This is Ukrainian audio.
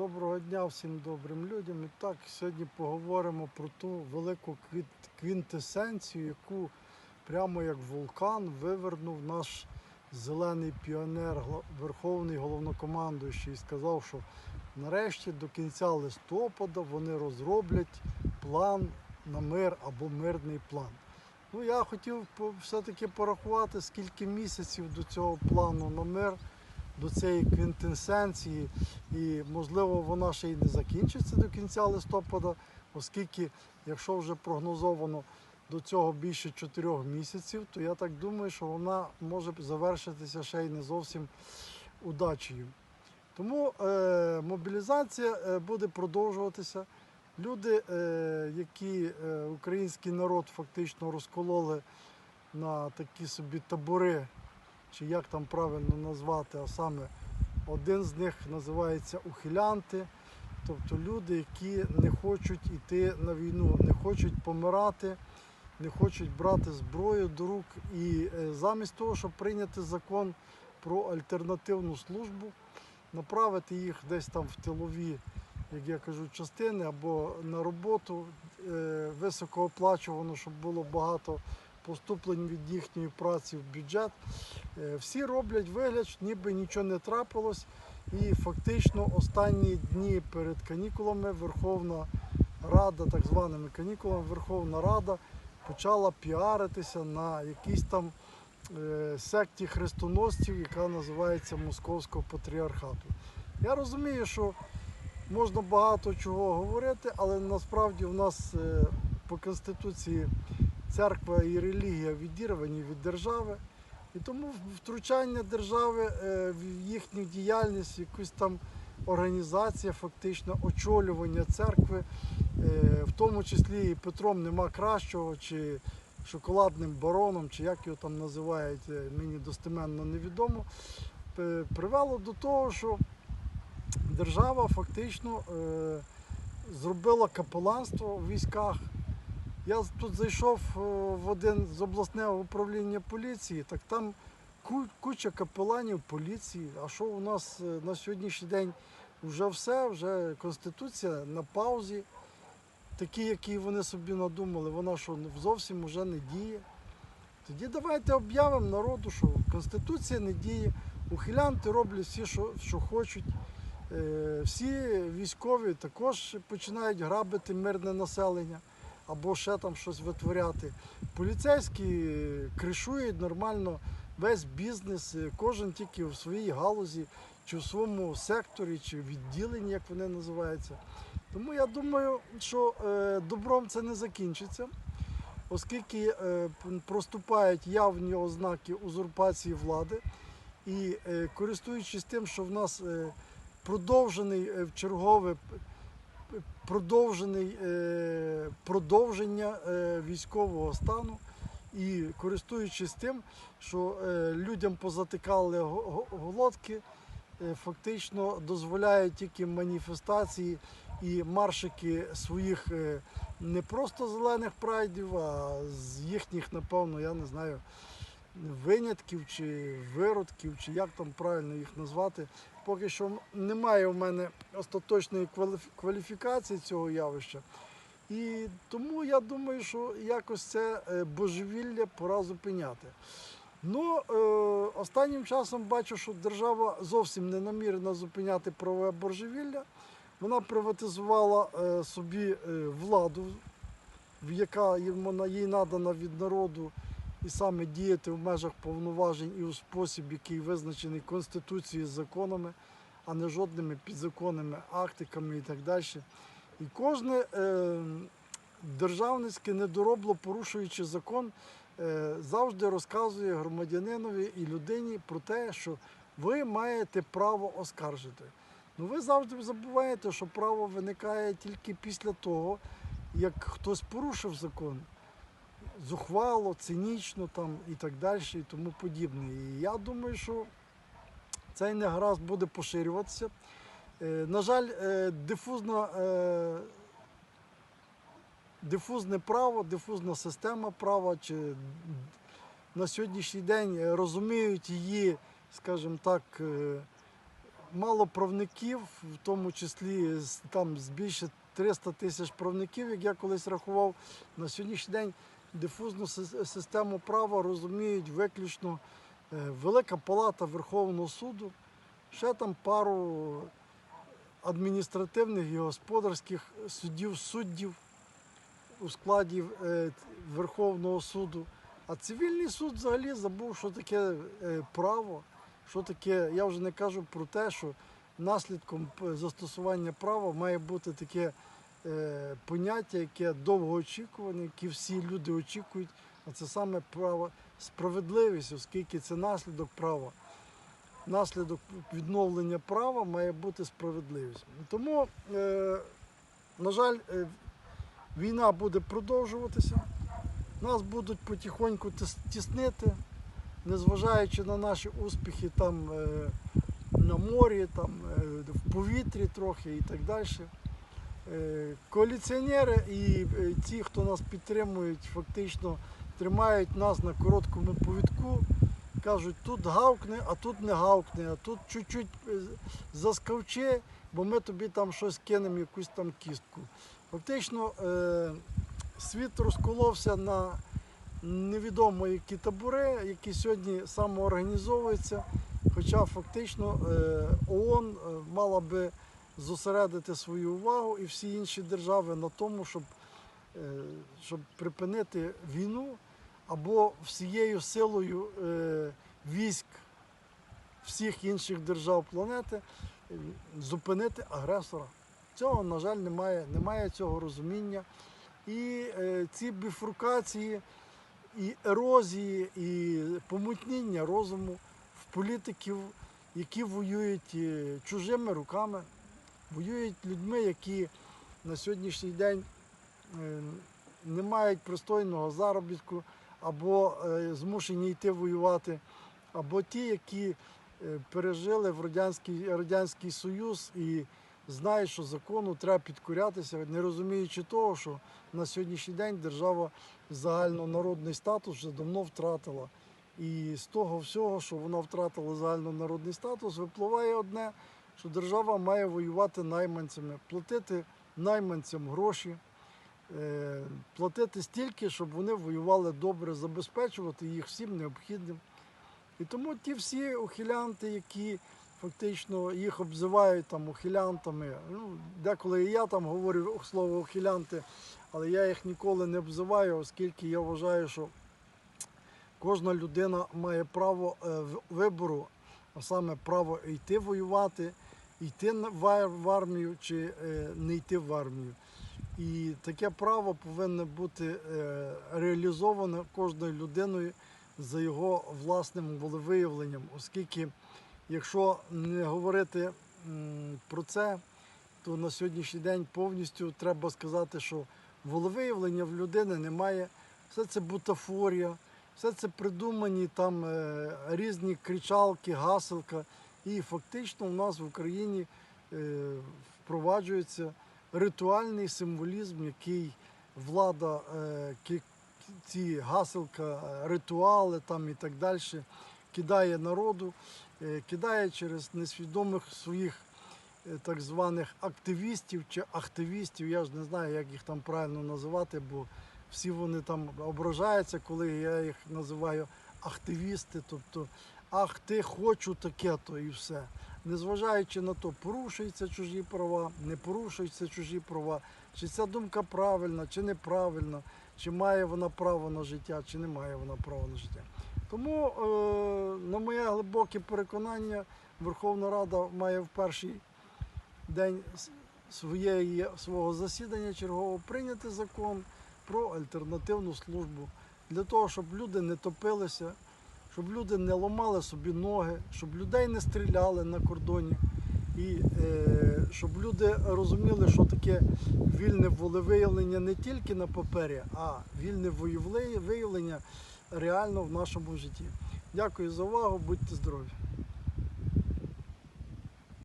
Доброго дня всім добрим людям. І так, сьогодні поговоримо про ту велику квінтесенцію, яку прямо як вулкан вивернув наш зелений піонер, верховний головнокомандуючий, і сказав, що нарешті до кінця листопада вони розроблять план на мир або мирний план. Ну, я хотів все-таки порахувати, скільки місяців до цього плану на мир, до цієї квінтесенції, і можливо вона ще й не закінчиться до кінця листопада, оскільки, якщо вже прогнозовано до цього більше чотирьох місяців, то я так думаю, що вона може завершитися ще й не зовсім удачею. Тому е, мобілізація е, буде продовжуватися. Люди, е, які е, український народ фактично розкололи на такі собі табори, чи як там правильно назвати, а саме один з них називається ухилянти, тобто люди, які не хочуть йти на війну, не хочуть помирати, не хочуть брати зброю до рук. І е, замість того, щоб прийняти закон про альтернативну службу, направити їх десь там в тилові, як я кажу, частини або на роботу е, високооплачувану, щоб було багато поступлень від їхньої праці в бюджет. Е, Всі роблять вигляд, ніби нічого не трапилось. І фактично останні дні перед канікулами Верховна Рада, так званими канікулами, Верховна Рада почала піаритися на якійсь там е, секті хрестоносців, яка називається Московського патріархату. Я розумію, що можна багато чого говорити, але насправді в нас е, по Конституції церква і релігія відірвані від держави. І тому втручання держави е, в їхню діяльність, якусь там організація, фактично очолювання церкви, е, в тому числі і Петром нема кращого, чи шоколадним бароном, чи як його там називають, е, мені достеменно невідомо, привело до того, що держава фактично зробила капеланство в військах. Я тут зайшов е, в один з обласного управління поліції, так там куча капеланів поліції. А що у нас е, на сьогоднішній день вже все, вже Конституція на паузі, такі, які вони собі надумали, вона що зовсім вже не діє. Тоді давайте об'явимо народу, що Конституція не діє, ухилянти роблять всі, що, що хочуть. Е, Всі військові також починають грабити мирне населення або ще там щось витворяти. Поліцейські кришують нормально весь бізнес, е, кожен тільки в своїй галузі, чи в своєму секторі, чи відділенні, як вони називаються. Тому я думаю, що е, добром це не закінчиться, оскільки е, проступають явні ознаки узурпації влади. І користуючись тим, що в нас продовжений в чергове продовжений е, продовження е, військового стану. І користуючись тим, що е, людям позатикали го- го- голодки, фактично дозволяють тільки маніфестації і маршики своїх не просто зелених прайдів, а з їхніх, напевно, я не знаю, винятків чи виродків, чи як там правильно їх назвати. Поки що немає в мене остаточної кваліфікації цього явища. І тому я думаю, що якось це е, божевілля пора зупиняти. Ну, е, останнім часом бачу, що держава зовсім не намірена зупиняти правове божевілля. Вона приватизувала е, собі е, владу, яка вона їй надана від народу, і саме діяти в межах повноважень і у спосіб, який визначений Конституцією з законами, а не жодними підзаконними актиками і так далі. І кожне е, державницьке недоробло, порушуючи закон, е, завжди розказує громадянинові і людині про те, що ви маєте право оскаржити. Ну ви завжди забуваєте, що право виникає тільки після того, як хтось порушив закон. Зухвало, цинічно там і так далі, і тому подібне. І я думаю, що цей негаразд буде поширюватися. Е, На жаль, е, дифузна, е, дифузне право, дифузна система права, чи на сьогоднішній день розуміють її, скажімо так, мало правників, в тому числі там більше 300 тисяч правників, як я колись рахував, на сьогоднішній день дифузну систему права розуміють виключно е, Велика Палата Верховного суду, ще там пару адміністративних і господарських судів, суддів у складі е, Верховного суду. А цивільний суд взагалі забув, що таке е, право, що таке, я вже не кажу про те, що наслідком застосування права має бути таке поняття, яке довгоочікуване, яке всі люди очікують, а це саме право справедливість, оскільки це наслідок права. Наслідок відновлення права має бути справедливість. Тому, е, на жаль, е, війна буде продовжуватися. Нас будуть потихоньку тіснити, незважаючи на наші успіхи там е, на морі, там, е, в повітрі трохи і так далі. Е, Коаліціонери і е, ті, хто нас підтримують, фактично тримають нас на короткому повідку. Кажуть, тут гавкне, а тут не гавкне, а тут чуть-чуть е, заскавчи, бо ми тобі там щось кинемо, якусь там кістку. Фактично світ розколовся на невідомо які табори, які сьогодні самоорганізовуються. Хоча фактично ООН мала би зосередити свою увагу і всі інші держави на тому, щоб, е, щоб припинити війну або всією силою е, військ всіх інших держав планети е, зупинити агресора. Цього, на жаль, немає, немає цього розуміння. І ці біфуркації, і ерозії, і помутніння розуму в політиків, які воюють чужими руками, воюють людьми, які на сьогоднішній день е, не мають пристойного заробітку, або е, змушені йти воювати, або ті, які е, пережили в Радянський, Радянський Союз і знають, що закону треба підкорятися, не розуміючи того, що на сьогоднішній день держава загальнонародний статус вже давно втратила. І з того всього, що вона втратила загальнонародний статус, випливає одне, що держава має воювати найманцями, платити найманцям гроші, е, платити стільки, щоб вони воювали добре, забезпечувати їх всім необхідним. І тому ті всі ухилянти, які фактично їх обзивають там ухилянтами, ну, деколи і я там говорю слово ухилянти, але я їх ніколи не обзиваю, оскільки я вважаю, що кожна людина має право е, вибору, а саме право йти воювати, йти в армію чи е, не йти в армію. І таке право повинно бути е, реалізоване кожною людиною за його власним волевиявленням, оскільки, якщо не говорити про це, то на сьогоднішній день повністю треба сказати, що волевиявлення в людини немає. Все це бутафорія, все це придумані там е, різні кричалки, гаселка. І фактично у нас в Україні е, впроваджується ритуальний символізм, який влада е, ці гаселка, е, ритуали там і так далі кидає народу, кидає через несвідомих своїх так званих активістів чи активістів. Я ж не знаю, як їх там правильно називати, бо всі вони там ображаються, коли я їх називаю активісти. Тобто, ах, ти хочу таке-то і все. Незважаючи на то, порушуються чужі права, не порушуються чужі права, чи ця думка правильна, чи неправильна, чи має вона право на життя, чи не має вона права на життя. Тому, е, на моє глибоке переконання, Верховна Рада має в перший день своєї, свого засідання чергового прийняти закон про альтернативну службу для того, щоб люди не топилися, щоб люди не ламали собі ноги, щоб людей не стріляли на кордоні. І е, щоб люди розуміли, що таке вільне волевиявлення не тільки на папері, а вільне виявлення реально в нашому житті. Дякую за увагу, будьте здорові!